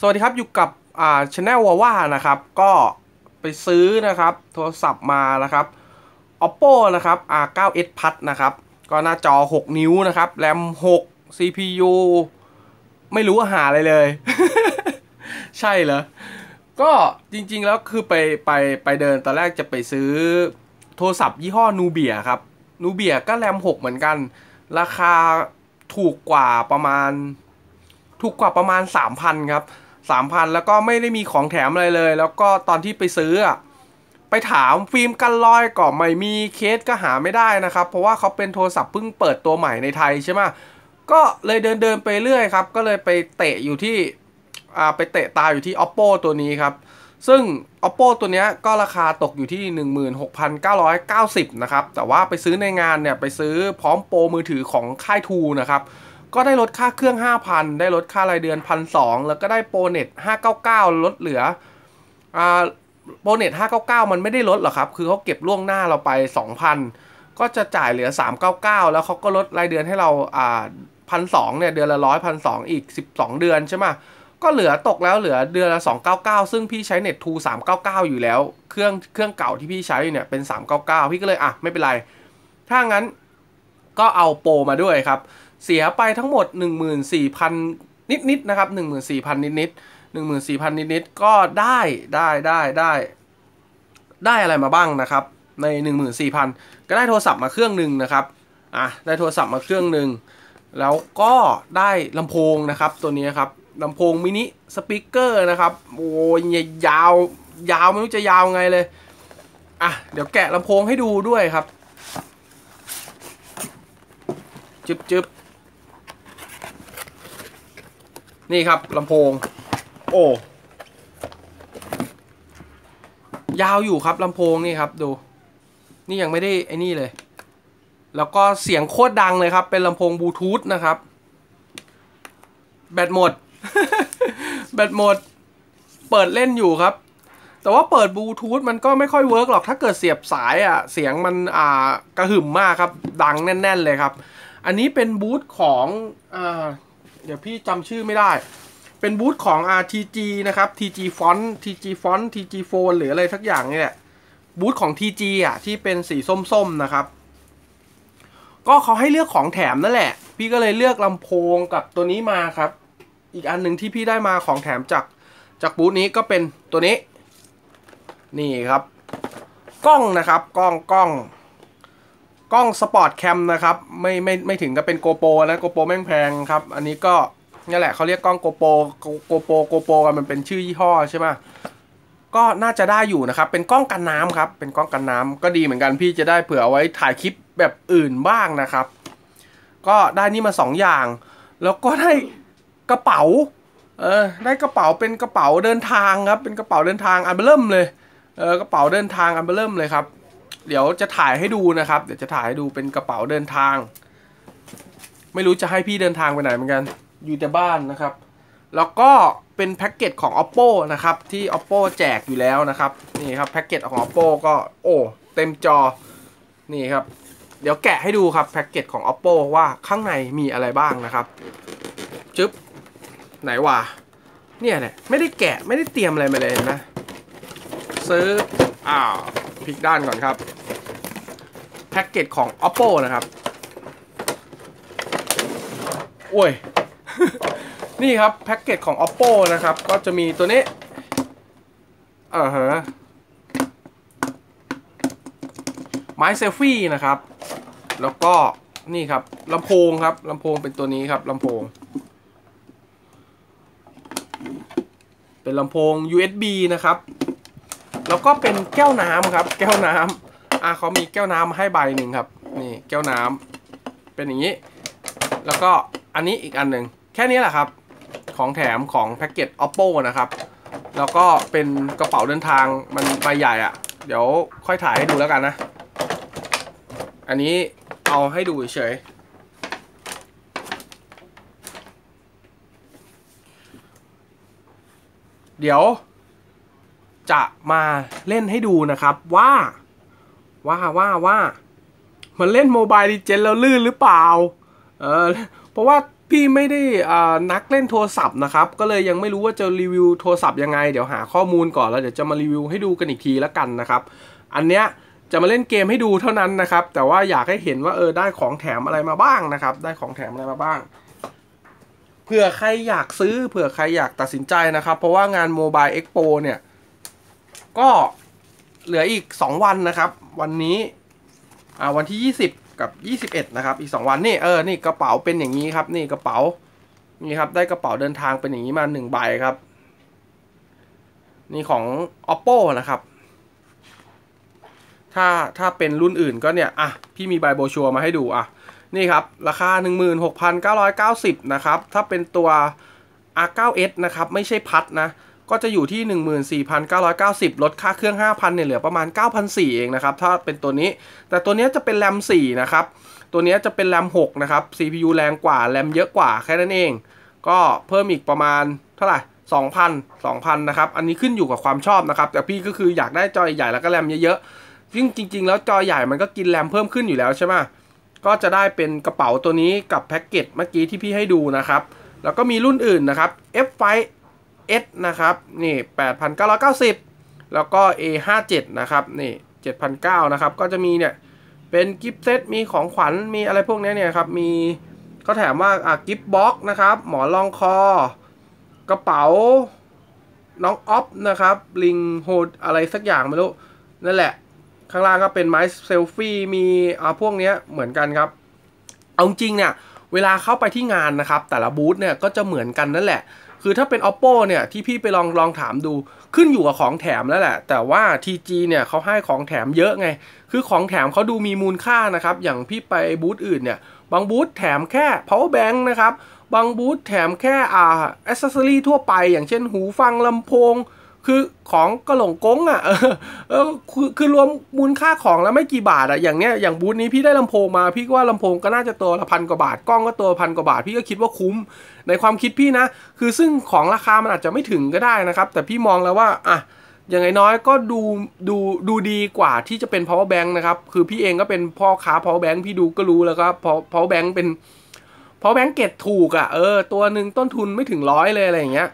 สวัสดีครับอยู่กับอ่าช anel วาว่านะครับก็ไปซื้อนะครับโทรศัพท์มานะครับ oppo นะครับ r9s plus นะครับก็หน้าจอ 6 นิ้วนะครับแรม 6 cpu ไม่รู้ว่าหาอะไรเลย ใช่เหรอ ก็จริงๆแล้วคือไปไปไปเดินตอนแรกจะไปซื้อโทรศัพท์ยี่ห้อนูเบียครับนูเบียก็แรม 6 เหมือนกัน ราคาถูกกว่าประมาณถูกกว่าประมาณ 3,000 ครับ 3,000 แล้วก็ไม่ได้มีของแถมอะไรเลย แล้วก็ตอนที่ไปซื้ออะไปถามฟิล์มกันรอยก็ไม่มีเคสก็หาไม่ได้นะครับ เพราะว่าเขาเป็นโทรศัพท์เพิ่งเปิดตัวใหม่ในไทยใช่ไหมก็เลยเดินเดินไปเรื่อยครับ ก็เลยไปเตะอยู่ที่อ่าไปเตะตาอยู่ที่ oppo ตัวนี้ครับ ซึ่ง oppo ตัวนี้ก็ราคาตกอยู่ที่ 16,990 นะครับ แต่ว่าไปซื้อในงานเนี่ย ไปซื้อพร้อมโปรมือถือของค่ายทูนะครับ ก็ได้ลดค่าเครื่อง 5,000 ได้ลดค่ารายเดือน 1,200 แล้วก็ได้โปรเน็ต599 ลดเหลืออ่าโปรเน็ต599 มันไม่ได้ลดหรอกครับ คือเขาเก็บล่วงหน้าเราไป 2,000 ก็จะจ่ายเหลือ 399 แล้วเขาก็ลดรายเดือนให้เราอ่าพันสองเนี่ยเดือนละร้อยพันสองอีก 12 เดือนใช่ไหมก็เหลือตกแล้วเหลือเดือนละ 299 ซึ่งพี่ใช้เน็ตทู399 อยู่แล้ว เครื่องเครื่องเก่าที่พี่ใช้เนี่ยเป็น 399 พี่ก็เลยอะไม่เป็นไร ถ้างั้นก็เอาโปรมาด้วยครับ เสียไปทั้งหมด 14,000 นิดๆนะครับ 14,000 นิดๆ14,000 นิดๆก็ได้ได้ได้ได้ได้อะไรมาบ้างนะครับ ใน 14,000 ก็ได้โทรศัพท์มาเครื่องหนึ่งนะครับอะได้โทรศัพท์มาเครื่องหนึ่งแล้วก็ได้ลำโพงนะครับตัวนี้ครับลำโพงมินิสปีกเกอร์นะครับโอ้ยยาวยาวไม่รู้จะยาวไงเลยอะเดี๋ยวแกะลำโพงให้ดูด้วยครับจึบจึบ นี่ครับลำโพง โอ้ ยาวอยู่ครับลำโพงนี่ครับดู นี่ยังไม่ได้ไอ้นี่เลย แล้วก็เสียงโคตรดังเลยครับ เป็นลำโพงบลูทูธนะครับ แบตหมด แบตหมด เปิดเล่นอยู่ครับ แต่ว่าเปิดบลูทูธมันก็ไม่ค่อยเวิร์กหรอก ถ้าเกิดเสียบสายอะ เสียงมันอ่ากระหึ่มมากครับ ดังแน่น ๆ เลยครับ อันนี้เป็นบูธของอ่า เดี๋ยวพี่จำชื่อไม่ได้ เป็นบูธของ RTG นะครับ TG Font TG Font TG Phone หรืออะไรสักอย่างนี่แหละบูธของ TG อะ ที่เป็นสีส้มๆนะครับ ก็เขาให้เลือกของแถมนั่นแหละ พี่ก็เลยเลือกลำโพงกับตัวนี้มาครับ อีกอันหนึ่งที่พี่ได้มาของแถมจากจากบูธนี้ก็เป็นตัวนี้ นี่ครับ กล้องนะครับ กล้องกล้อง กล้องสปอร์ตแคมนะครับไม่ไม่ไม่ถึงกับเป็นโกโปรนะโกโปรแม่งแพงครับ อันนี้ก็นี่แหละเขาเรียกกล้องโกโปรโกโปรโกโปรกันมันเป็นชื่อยี่ห้อใช่ไหมก็น่าจะได้อยู่นะครับ เป็นกล้องกันน้ำครับ เป็นกล้องกันน้ำก็ดีเหมือนกันพี่จะได้เผื่อไว้ถ่ายคลิปแบบอื่นบ้างนะครับ ก็ได้นี่มาสองอย่าง แล้วก็ได้กระเป๋า เออได้กระเป๋าเป็นกระเป๋าเดินทางครับ เป็นกระเป๋าเดินทางอันเบลิ่มเลย เออกระเป๋าเดินทางอันเบลิ่มเลยครับ เดี๋ยวจะถ่ายให้ดูนะครับ เดี๋ยวจะถ่ายให้ดูเป็นกระเป๋าเดินทาง ไม่รู้จะให้พี่เดินทางไปไหนเหมือนกัน อยู่แต่บ้านนะครับ แล้วก็เป็นแพ็กเกจของ oppo นะครับ ที่ oppo แจกอยู่แล้วนะครับ นี่ครับแพ็กเกจของ oppo ก็โอ้เต็มจอ นี่ครับ เดี๋ยวแกะให้ดูครับแพ็กเกจของ oppo ว่าข้างในมีอะไรบ้างนะครับจึ๊บ ไหนวะเนี่ยเนี่ยไม่ได้แกะไม่ได้เตรียมอะไรมาเลยนะซื้ออ้าว พลิกด้านก่อนครับ แพ็กเกจของ oppo นะครับโอ้ย นี่ครับแพ็กเกจของ oppo นะครับ ก็จะมีตัวนี้อ่าฮะไม้เซลฟี่นะครับ แล้วก็นี่ครับลำโพงครับลำโพงเป็นตัวนี้ครับลำโพง เป็นลำโพง USB นะครับ แล้วก็เป็นแก้วน้ำครับ แก้วน้ำอะเขามีแก้วน้ำให้ใบหนึ่งครับ นี่แก้วน้ำเป็นอย่างนี้ แล้วก็อันนี้อีกอันหนึ่งแค่นี้แหละครับ ของแถมของแพ็กเกจ oppo นะครับ แล้วก็เป็นกระเป๋าเดินทางมันใบใหญ่อะ่ะ เดี๋ยวค่อยถ่ายให้ดูแล้วกันนะ อันนี้เอาให้ดูเฉยเดี๋ยว จะมาเล่นให้ดูนะครับว่าว่าว่าว่ามันเล่นโมบายดีเจนแล้วลื่นหรือเปล่าเออเพราะว่าพี่ไม่ได้นักเล่นโทรศัพท์นะครับ ก็เลยยังไม่รู้ว่าจะรีวิวโทรศัพท์ยังไง เดี๋ยวหาข้อมูลก่อนแล้วเดี๋ยวจะมารีวิวให้ดูกันอีกทีแล้วกันนะครับ อันเนี้ยจะมาเล่นเกมให้ดูเท่านั้นนะครับ แต่ว่าอยากให้เห็นว่าเออได้ของแถมอะไรมาบ้างนะครับ ได้ของแถมอะไรมาบ้างเผื่อใครอยากซื้อเผื่อใครอยากตัดสินใจนะครับ เพราะว่างานโมบายเอ็กโปเนี่ย ก็เหลืออีก 2 วันนะครับ วันนี้อ่าวันที่ 20 กับ 21 นะครับ อีก 2 วันนี่เออนี่กระเป๋าเป็นอย่างนี้ครับนี่กระเป๋านี่ครับได้กระเป๋าเดินทางเป็นอย่างนี้มา1ใบครับ นี่ของ oppo นะครับ ถ้าถ้าเป็นรุ่นอื่นก็เนี่ยอะพี่มีใบโบชัวมาให้ดูอะนี่ครับ ราคา 16,990 นะครับ ถ้าเป็นตัว R9S นะครับ ไม่ใช่พัดนะ ก็จะอยู่ที่ 14,990 ลดค่าเครื่อง 5,000เนี่ยเหลือประมาณ 9,400 เองนะครับ ถ้าเป็นตัวนี้ แต่ตัวนี้จะเป็นแรม 4 นะครับ ตัวนี้จะเป็นแรม 6 นะครับ CPU แรงกว่า แรมเยอะกว่าแค่นั้นเอง ก็เพิ่มอีกประมาณเท่าไหร่2,000 2,000 นะครับ อันนี้ขึ้นอยู่กับความชอบนะครับ แต่พี่ก็คืออยากได้จอใหญ่แล้วก็แรมเยอะๆซึ่งจริง ๆ แล้วจอใหญ่มันก็กินแรมเพิ่มขึ้นอยู่แล้วใช่ไหมก็จะได้เป็นกระเป๋าตัวนี้กับแพ็กเกจเมื่อกี้ที่พี่ให้ดูนะครับ แล้วก็มีรุ่นอื่นนะครับ F5 S นะครับนี่ 8,990 แล้วก็ A57 นะครับนี่7,900นะครับก็จะมีเนี่ยเป็นกิฟต์เซตมีของขวัญมีอะไรพวกนี้เนี่ยครับมีเขาแถมว่าอะกิฟต์บ็อกนะครับหมอนรองคอ กระเป๋าน้องออฟนะครับลิงโฮดอะไรสักอย่างไม่รู้นั่นแหละ ข้างล่างก็เป็นไม้เซลฟี่มีอ่าพวกนี้เหมือนกันครับ เอาจริงเนี่ยเวลาเข้าไปที่งานนะครับ แต่ละบูธเนี่ยก็จะเหมือนกันนั่นแหละ คือถ้าเป็น oppo เนี่ยที่พี่ไปลองลองถามดู ขึ้นอยู่กับของแถมแล้วแหละ แต่ว่า TG เนี่ยเขาให้ของแถมเยอะไง คือของแถมเขาดูมีมูลค่านะครับ อย่างพี่ไปบูธอื่นเนี่ย บางบูธแถมแค่ power bank นะครับ บางบูธแถมแค่อ่าอ c e s s o r y ทั่วไป อย่างเช่นหูฟังลำโพง คือของกระหลงกงอะเออเออคือคือรวมมูลค่าของแล้วไม่กี่บาทอะอย่างเนี้ยอย่างบูธนี้พี่ได้ลำโพงมา พี่ก็ว่าลำโพงก็น่าจะตัวละพันกว่าบาทกล้องก็ตัวพันกว่าบาท พี่ก็คิดว่าคุ้ม ในความคิดพี่นะ คือซึ่งของราคามันอาจจะไม่ถึงก็ได้นะครับ แต่พี่มองแล้วว่าอะอย่างน้อยก็ดูดูดูดีกว่าที่จะเป็น power bank นะครับคือพี่เองก็เป็นพ่อค้า power bank พี่ดูก็รู้แล้วก็พอ power bank เป็น power bank เกตถูกอะ่ะเออตัวหนึ่งต้นทุนไม่ถึงร้อยเลยอะไรอย่างเงี้ย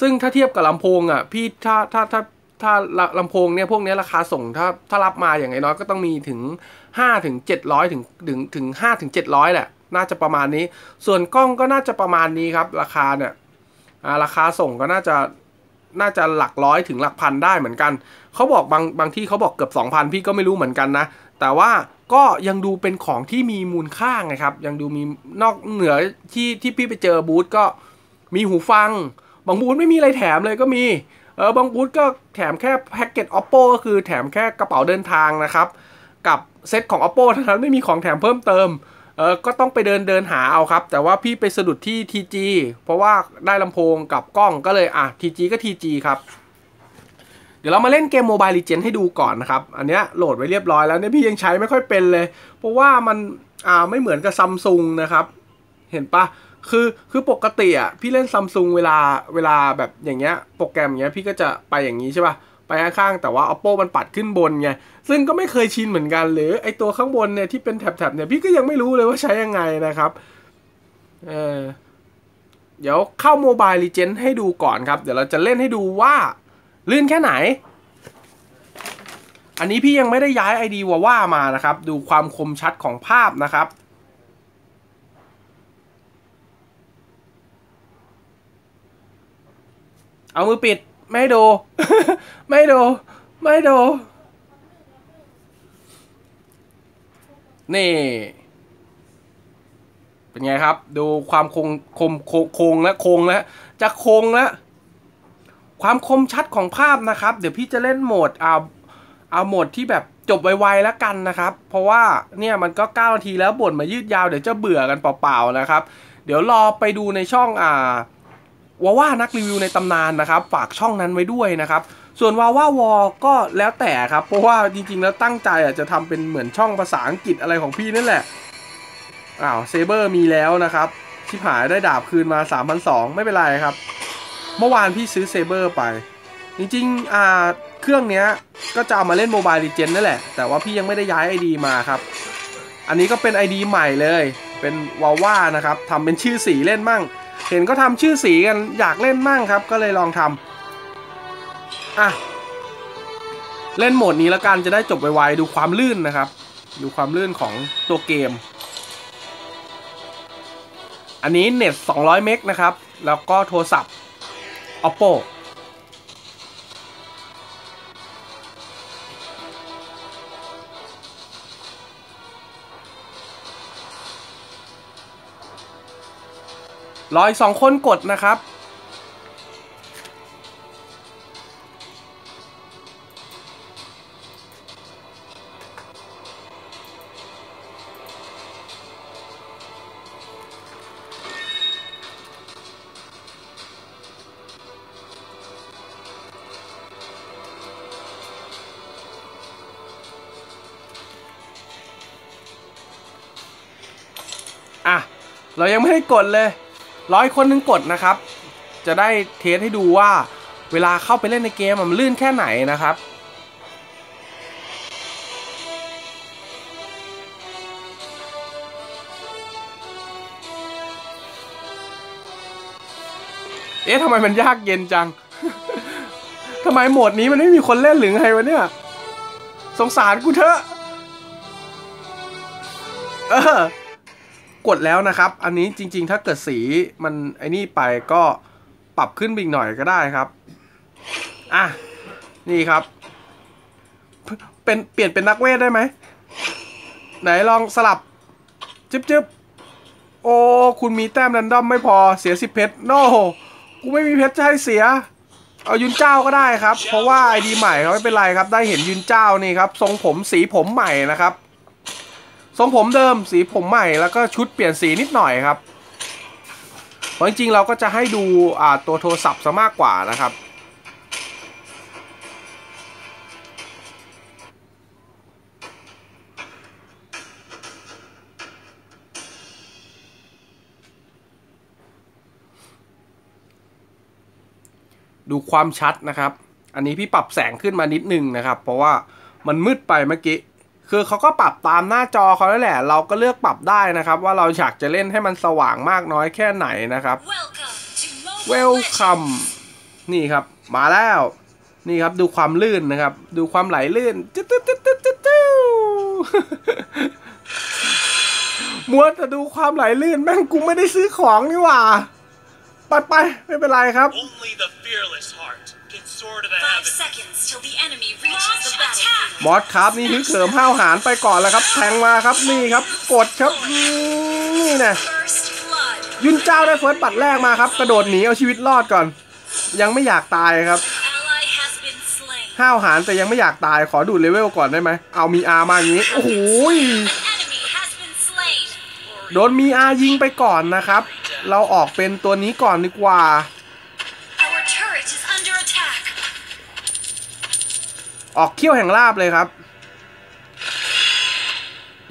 ซึ่งถ้าเทียบกับลำโพงอะพี่ถ้าถ้าถ้าถ้าลำโพงเนี่ยพวกนี้ราคาส่งถ้าถ้ารับมาอย่างน้อยก็ต้องมีถึง5ถึง700ถึงถึงถึง5ถึง700แหละน่าจะประมาณนี้ ส่วนกล้องก็น่าจะประมาณนี้ครับ ราคาเนี่ยราคาส่งก็น่าจะน่าจะหลักร้อยถึงหลักพันได้เหมือนกัน เขาบอกบางบางที่เขาบอกเกือบ 2,000 พี่ก็ไม่รู้เหมือนกันนะ แต่ว่าก็ยังดูเป็นของที่มีมูลค่าไงครับ ยังดูมีนอกเหนือที่ที่พี่ไปเจอบูธก็มีหูฟัง บางบูธไม่มีอะไรแถมเลยก็มี เออบางบูธก็แถมแค่แพ็กเกจ oppo ก็คือแถมแค่กระเป๋าเดินทางนะครับ กับเซตของ oppo เท่านั้นไม่มีของแถมเพิ่มเติม เออก็ต้องไปเดินเดินหาเอาครับ แต่ว่าพี่ไปสะดุดที่ TG เพราะว่าได้ลำโพงกับกล้องก็เลยอะ TG ก็ TG ครับเดี๋ยวเรามาเล่นเกม Mobile Legends ให้ดูก่อนนะครับ อันเนี้ยโหลดไว้เรียบร้อยแล้วเนี่ยพี่ยังใช้ไม่ค่อยเป็นเลย เพราะว่ามันอ่าไม่เหมือนกับซัมซุงนะครับ เห็นปะ คือคือปกติอะพี่เล่นซัมซุงเวลาเวลาแบบอย่างเงี้ยโปรแกรมอย่างเงี้ยพี่ก็จะไปอย่างนี้ใช่ปะไปข้างๆแต่ว่า oppo มันปัดขึ้นบนไงซึ่งก็ไม่เคยชินเหมือนกันหรือไอตัวข้างบนเนี่ยที่เป็นแถบๆเนี่ยพี่ก็ยังไม่รู้เลยว่าใช้ยังไงนะครับเออเดี๋ยวเข้า Mobile Legends ให้ดูก่อนครับ เดี๋ยวเราจะเล่นให้ดูว่าลื่นแค่ไหน อันนี้พี่ยังไม่ได้ย้าย ID ว่าว่ามานะครับ ดูความคมชัดของภาพนะครับ เอามือปิด ไม่ดู ไม่ดู ไม่ดู นี่ เป็นไงครับ ดูความคงคมโคงและโคงแล้วจะโคงแล้วความคมชัดของภาพนะครับ เดี๋ยวพี่จะเล่นโหมดเอาเอาโหมดที่แบบจบไวๆแล้วกันนะครับ เพราะว่าเนี่ยมันก็9นาทีแล้วบ่นมายืดยาวเดี๋ยวจะเบื่อกันเปล่าๆนะครับ เดี๋ยวรอไปดูในช่องอ่า วาว่านักรีวิวในตำนานนะครับ ฝากช่องนั้นไว้ด้วยนะครับ ส่วนวาว่าวอก็แล้วแต่ครับ เพราะว่าจริงๆ แล้วตั้งใจอะจะทำเป็นเหมือนช่องภาษาอังกฤษอะไรของพี่นั่นแหละ อ้าวเซเบอร์มีแล้วนะครับ ชิบหายได้ดาบคืนมา 3,200 ไม่เป็นไรครับ เมื่อวานพี่ซื้อเซเบอร์ไป จริงๆ อ่าเครื่องเนี้ยก็จะเอามาเล่นโมบายลีเจนนั่นแหละ แต่ว่าพี่ยังไม่ได้ย้าย ID มาครับ อันนี้ก็เป็น ID ใหม่เลยเเป็นวาว่านะครับทำเป็นชื่อสีเล่นมั่ง เห็นก็ทำชื่อสีกันอยากเล่นมั่งครับ ก็เลยลองทำอะเล่นโหมดนี้แล้วกันจะได้จบไวๆดูความลื่นนะครับ ดูความลื่นของตัวเกม อันนี้เน็ต 200 เมกนะครับ แล้วก็โทรศัพท์ oppo รออีกสองคนกดนะครับ อะ เรายังไม่ได้กดเลย ร้อยคนหนึงกดนะครับ จะได้เทสให้ดูว่าเวลาเข้าไปเล่นในเกมมันลื่นแค่ไหนนะครับเอ๊ะทำไมมันยากเย็นจัง ทำไมโหมดนี้มันไม่มีคนเล่นหรือไงวะเนี่ย สงสารกูเถอะ เออ กดแล้วนะครับ อันนี้จริง ๆ ถ้าเกิดสีมันไอ้นี่ไปก็ปรับขึ้นอีกหน่อยก็ได้ครับ อะ นี่ครับ เป็นเปลี่ยนเป็นนักเวทได้ไหม ไหนลองสลับจึ๊บจึ๊บโอ้ คุณมีแต้มแรนดอมไม่พอเสียสิบเพชร โน่กูไม่มีเพชรจะให้เสีย เอายุนเจ้าก็ได้ครับ เพราะว่าไอดีใหม่เขาไม่เป็นไรครับ ได้เห็นยุนเจ้านี่ครับ ทรงผมสีผมใหม่นะครับ ทรงผมเดิมสีผมใหม่แล้วก็ชุดเปลี่ยนสีนิดหน่อยครับ เพราะจริงๆเราก็จะให้ดูตัวโทรศัพท์ซะมากกว่านะครับ ดูความชัดนะครับ อันนี้พี่ปรับแสงขึ้นมานิดนึงนะครับ เพราะว่ามันมืดไปเมื่อกี้ คือเขาก็ปรับตามหน้าจอเขาแล้วแหละ เราก็เลือกปรับได้นะครับ ว่าเราอยากจะเล่นให้มันสว่างมากน้อยแค่ไหนนะครับ Welcome นี่ครับ มาแล้ว นี่ครับดูความลื่นนะครับ ดูความไหลลื่นจุ๊ดจุ๊ดจุ๊ดจุ๊ดจุ๊ดจุ๊ดมัวแต่ดูความไหลลื่นแม่งกูไม่ได้ซื้อของนี่หว่า ไปไปไม่เป็นไรครับ Only the fearless heart มอสครับนี่ฮึกเหิมห้าวหารไปก่อนแล้วครับ แทงมาครับนี่ครับ กดครับอืมนี่นะ First blood. ยุนเจ้าได้เฟิร์สบัตรแรกมาครับ กระโดดหนีเอาชีวิตรอดก่อน ยังไม่อยากตายครับ Ally has been slain. ห้าวหารแต่ยังไม่อยากตายขอดูดเลเวลก่อนได้ไหมเอามีอามาอย่างนี้โอ้โหย Enemy has been slain. โดนมีอายิงไปก่อนนะครับ เราออกเป็นตัวนี้ก่อนดีกว่า ออกเขี้ยวแห่งลาบเลยครับ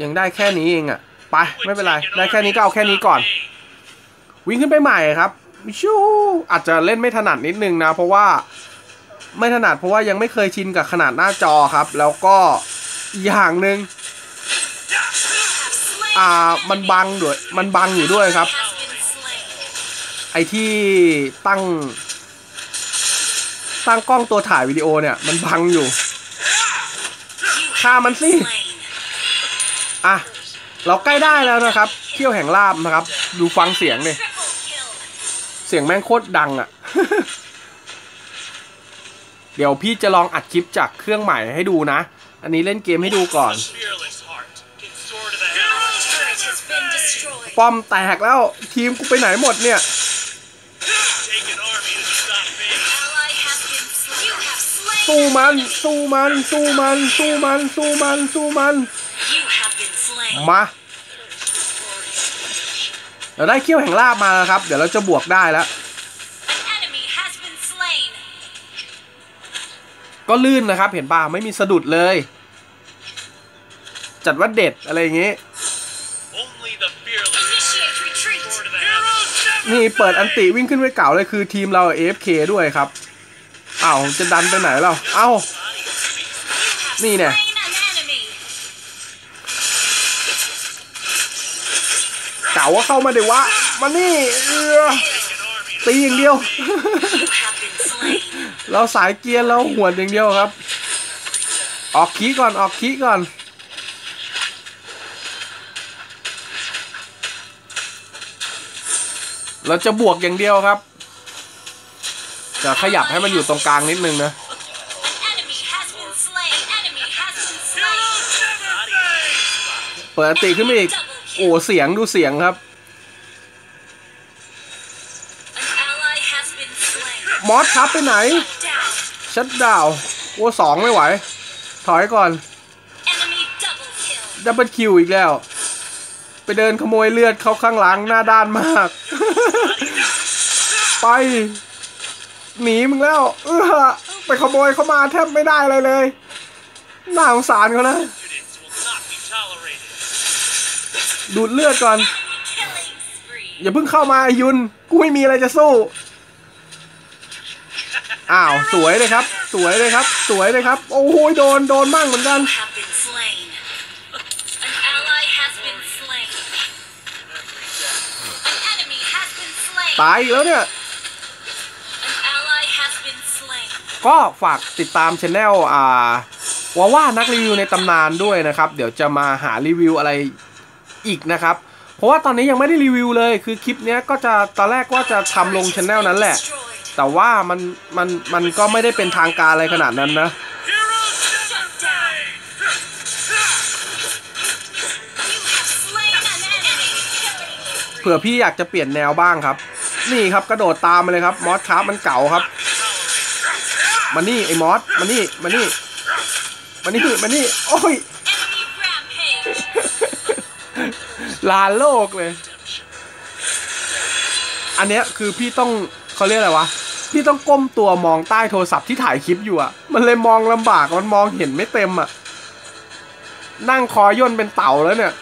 ยังได้แค่นี้เองอะไป ไม่เป็นไร ได้แค่นี้ก็เอาแค่นี้ก่อน วิ่งขึ้นไปใหม่ครับชูอาจจะเล่นไม่ถนัดนิดนึงนะ เพราะว่าไม่ถนัดเพราะว่ายังไม่เคยชินกับขนาดหน้าจอครับ แล้วก็อีกอย่างหนึ่งอ่ามันบังด้วยมันบังอยู่ด้วยครับ ไอที่ตั้ง ตั้งกล้องตัวถ่ายวิดีโอเนี่ย มันบังอยู่ ฆ่า have มัน been สิ slain. อะ เราใกล้ได้แล้วนะครับ เที่ยวแห่งลาบนะครับ ดูฟังเสียงเนี่ย Triple kill. เสียงแม่งโคตรดังอะ่ะ เดี๋ยวพี่จะลองอัดคลิปจากเครื่องใหม่ให้ดูนะ อันนี้เล่นเกมให้ดูก่อน The fearless heart can soar to the Our heavens. turret has been destroyed. ป้อมแตกแล้วทีมกูไปไหนหมดเนี่ย สู้ an มัน enemy. สู้มัน สู้มัน สู้มัน สู้มัน สู้มัน You have been slain. มา เราได้เขี้ยวแห่งลาบมาแล้วครับ เดี๋ยวเราจะบวกได้แล้ว An enemy has been slain. ก็ลื่นนะครับ เห็นป่ะไม่มีสะดุดเลย จัดว่าเด็ดอะไรอย่างงี้ Only the fearless Initiate retreat. soar to the heavens. นี่เปิดอันติวิ่งขึ้นไปเก่าเลยคือทีมเรา AFK ด้วยครับ อ้าวจะดันไปไหนเราเอ้า You have Nè nè. slain an enemy. เก๋าว่าเข้ามาเดี๋ยววะมานี่เออตีอย่างเดียว เราสายเกียร์เราหวดอย่างเดียวครับ ออกคีก่อนออกคีก่อนเราจะบวกอย่างเดียวครับ จะขยับให้มันอยู่ตรงกลางนิดนึงนะเปิดติขึ้นมาอีก โอ้เสียงดูเสียงครับ มอสครับไปไหน ชัดดาวโอ้สองไม่ไหว ถอยก่อน ดับเบิลคิวอีกแล้ว ไปเดินขโมยเลือดเขาข้างหลังหน้าด้านมาก ไป หนีมึงแล้ว เออไปขโมยเขามาแทบไม่ได้อะไรเลยน่าสงสารเขานะดูดเลือดก่อน อย่าเพิ่งเข้ามาอยุน กูไม่มีอะไรจะสู้ อ้าว สวยเลยครับ สวยเลยครับ สวยเลยครับ โอ้โหโดน โดนบ้างเหมือนกัน ตายอีกแล้วเนี่ย ก็ฝากติดตามช anel อ่าวาว่านักรีวิวในตำนานด้วยนะครับ เดี๋ยวจะมาหารีวิวอะไรอีกนะครับ เพราะว่าตอนนี้ยังไม่ได้รีวิวเลย คือคลิปนี้ก็จะตอนแรกว่าจะทำลงช anel นั้นแหละ แต่ว่ามันมันมันก็ไม่ได้เป็นทางการอะไรขนาดนั้นนะเผื่อพี่อยากจะเปลี่ยนแนวบ้างครับ นี่ครับกระโดดตามมาเลยครับมอสครับมันเก่าครับ มานี่ไอ้มอสมานี่มานี่มานี่มานี่โอ้ยลาโลกเลย อันเนี้ยคือพี่ต้องเขาเรียกอะไรวะ พี่ต้องก้มตัวมองใต้โทรศัพท์ที่ถ่ายคลิปอยู่อะมันเลยมองลำบากมันมองเห็นไม่เต็มอะนั่งคอย่นเป็นเต่าแล้วเนี่ย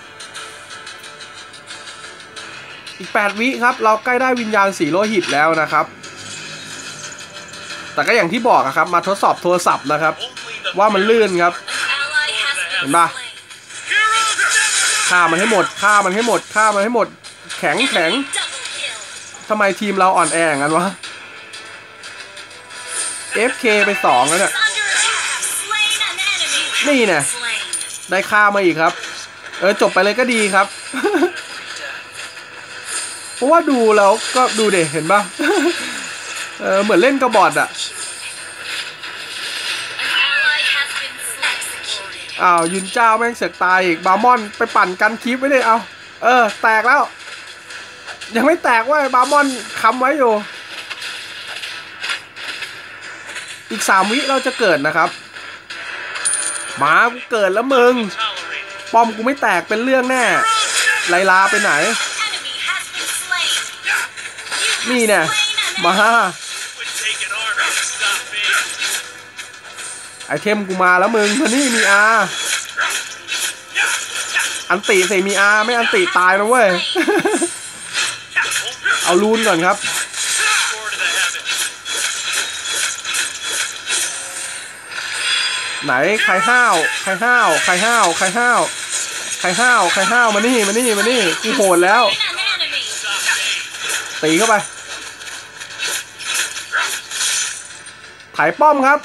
อีก 8 วิครับ เราใกล้ได้วิญญาณสีโลหิตแล้วนะครับ แต่ก็อย่างที่บอกอะครับ มาทดสอบโทรศัพท์นะครับ ว่ามันลื่นครับ An ally has been ห็นปะฆ่ามันให้หมดฆ่ามันให้หมดฆ่ามันให้หมด แข็งแข็งทำไมทีมเราอ่อนแออย่างนั้นวะ FK ไปสองแล้วเนี่ย นี่เนี่ยได้ค่ามาอีกครับ เออจบไปเลยก็ดีครับ เพราะว่าดูแล้วก็ดูเด็เห็นปะ เออเหมือนเล่นกระบอดอะอ้าวยุนเจ้าแม่งเสกตายอีกบามอนไปปั่นกันคลิปไว้เลยเอาเออ แตกแล้ว ยังไม่แตกว้ยบามอนคำไว้อยู่ อีกสามวิเราจะเกิดนะครับหมากูเกิดแล้วมึง ปอมกูไม่แตกเป็นเรื่องแน่ไลลาไปไหน นี่แน่ slain an มา ไอเทมกูมาแล้วมึงมานี่มีอาอันติใส่มีอาไม่อันติตายนะเว้ย เอาลูนก่อนครับ Soar to the heavens. ไหนใครห้าวใครห้าวใครห้าวใครห้าวใครห้าวใครห้าวมานี่มานี่มานี่กูโหดแล้ว Slain an enemy. Stop me. ตีเข้าไปถ่ายป้อมครับ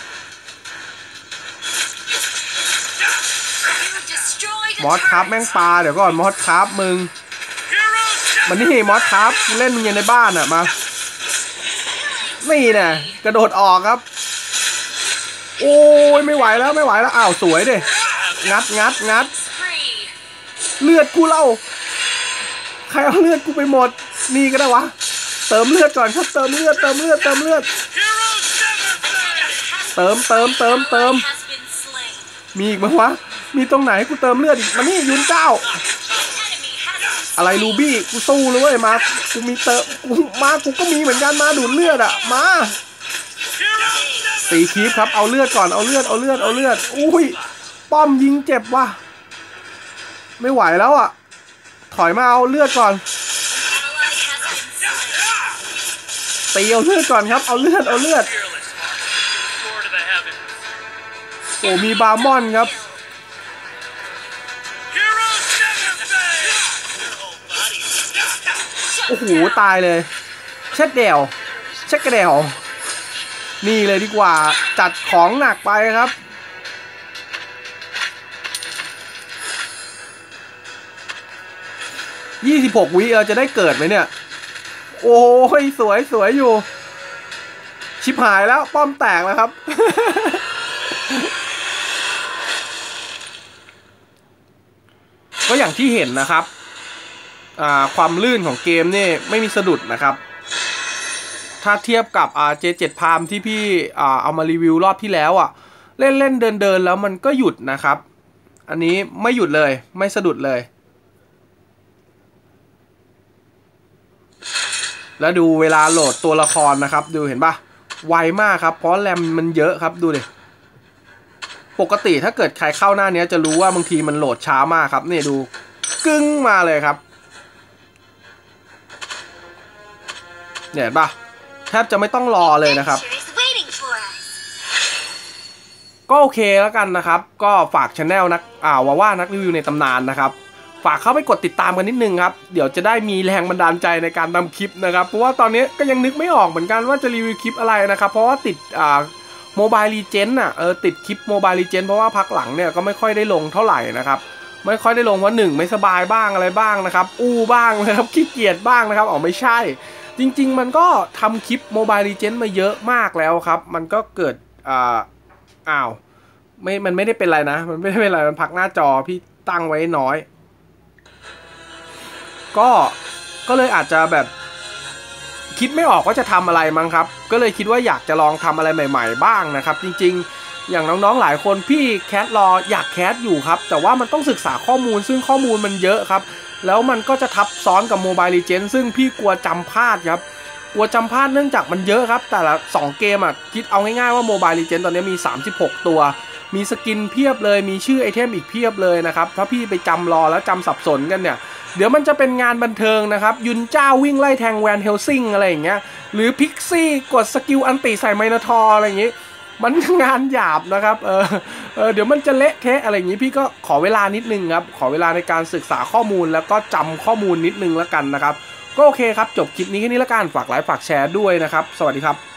มอสครับแม่งปลาเดี๋ยวก่อนมอสครับมึงมานี่มอสครับเล่นมึงยังในบ้านอะมานี่แน่กระโดดออกครับ โอ้ยไม่ไหวแล้วไม่ไหวแล้วอ้าวสวยดิงัดงัดงัด เลือดกูเล่า ใครเอาเลือดกูไปหมด นี่ก็ได้วะ เติมเลือดก่อนครับเติมเลือดเติมเลือดเติมเลือด เติมเติมเติมเติมมีอีกไหมวะ มีตรงไหนกูเติมเลือดอีกมานี่ยุนเจ้า อะไรลูบี้กูสู้เลยเว้ยมากูมีเติมกูมากูก็มีเหมือนกันมาดูดเลือดอะมา Heroes never ตีคีฟครับเอาเลือดก่อนเอาเลือดเอาเลือดเอาเลือดอุ้ยป้อมยิงเจ็บว่ะไม่ไหวแล้วอะ ถอยมาเอาเลือดก่อนตีเอาเลือดก่อนครับเอาเลือดเอาเลือดโอ้มีบาร์มอนครับ โอ้โหตายเลย เช็ดเดี่ยว เช็ดกระเดี่ยว นี่เลยดีกว่าจัดของหนักไปครับยี่สิบหกวิเราจะได้เกิดไหมเนี่ย โอ้ยสวยสวยอยู่ ชิบหายแล้วป้อมแตกแล้วครับ ก็อย่างที่เห็นนะครับ ความลื่นของเกมนี่ไม่มีสะดุดนะครับ ถ้าเทียบกับ J7 พามที่พี่เอามารีวิวรอบที่แล้วอะ เล่นเล่นเดินเดินแล้วมันก็หยุดนะครับ อันนี้ไม่หยุดเลยไม่สะดุดเลย แล้วดูเวลาโหลดตัวละครนะครับ ดูเห็นปะไวมากครับ เพราะแรมมันเยอะครับดูดิปกติถ้าเกิดใครเข้าหน้านี้จะรู้ว่าบางทีมันโหลดช้ามากครับนี่ดูกึ้งมาเลยครับ เนี่ยเห็นปะแทบจะไม่ต้องรอเลยนะครับ ก็โอเคแล้วกันนะครับ ก็ฝากช anel นักอ่าวาว่านักรีวิวในตำนานนะครับ ฝากเข้าไปกดติดตามกันนิดนึงครับ เดี๋ยวจะได้มีแรงบันดาลใจในการทำคลิปนะครับ เพราะว่าตอนนี้ก็ยังนึกไม่ออกเหมือนกันว่าจะรีวิวคลิปอะไรนะครับ เพราะว่าติดอ่าโมบายรีเจนอะเออติดคลิปโมบายรีเจนเพราะว่าพักหลังเนี่ยก็ไม่ค่อยได้ลงเท่าไหร่นะครับไม่ค่อยได้ลงว่าหนึ่งไม่สบายบ้างอะไรบ้างนะครับ อู้บ้างนะครับขี้เกียจบ้างนะครับอ๋อไม่ใช่ จริง ๆ มันก็ทำคลิปโมบายรีเจนมาเยอะมากแล้วครับ มันก็เกิดอ่าอ้าวไม่ มันไม่ได้เป็นไรนะ มันไม่ได้เป็นไร มันพักหน้าจอพี่ตั้งไว้น้อย ก็ ก็เลยอาจจะแบบ คิดไม่ออกว่าจะทำอะไรมั้งครับ ก็เลยคิดว่าอยากจะลองทำอะไรใหม่ ๆ บ้างนะครับ จริง ๆ อย่างน้องๆหลายคนพี่แคทรออยากแคสอยู่ครับ แต่ว่ามันต้องศึกษาข้อมูลซึ่งข้อมูลมันเยอะครับ แล้วมันก็จะทับซ้อนกับโมบายลีเจนซึ่งพี่กลัวจำพลาดครับ กลัวจำพลาดเนื่องจากมันเยอะครับ แต่ละ 2 เกมอะ คิดเอาง่ายๆว่าโมบายลีเจนตอนนี้มี 36 ตัว มีสกินเพียบเลย มีชื่อไอเทมอีกเพียบเลยนะครับ ถ้าพี่ไปจำรอแล้วจำสับสนกันเนี่ย เดี๋ยวมันจะเป็นงานบันเทิงนะครับ ยุนเจ้าวิ่งไล่แทงแวนเฮลซิงอะไรอย่างเงี้ย หรือพิกซี่กดสกิลอันติใส่ไมโนทอร์อะไรอย่างงี้ มันงานหยาบนะครับเออเออเดี๋ยวมันจะเละเทะอะไรอย่างนี้พี่ก็ขอเวลานิดนึงครับขอเวลาในการศึกษาข้อมูลแล้วก็จำข้อมูลนิดนึงแล้วกันนะครับ ก็โอเคครับจบคลิปนี้แค่นี้แล้วกันฝากไลค์ฝากแชร์ด้วยนะครับ สวัสดีครับ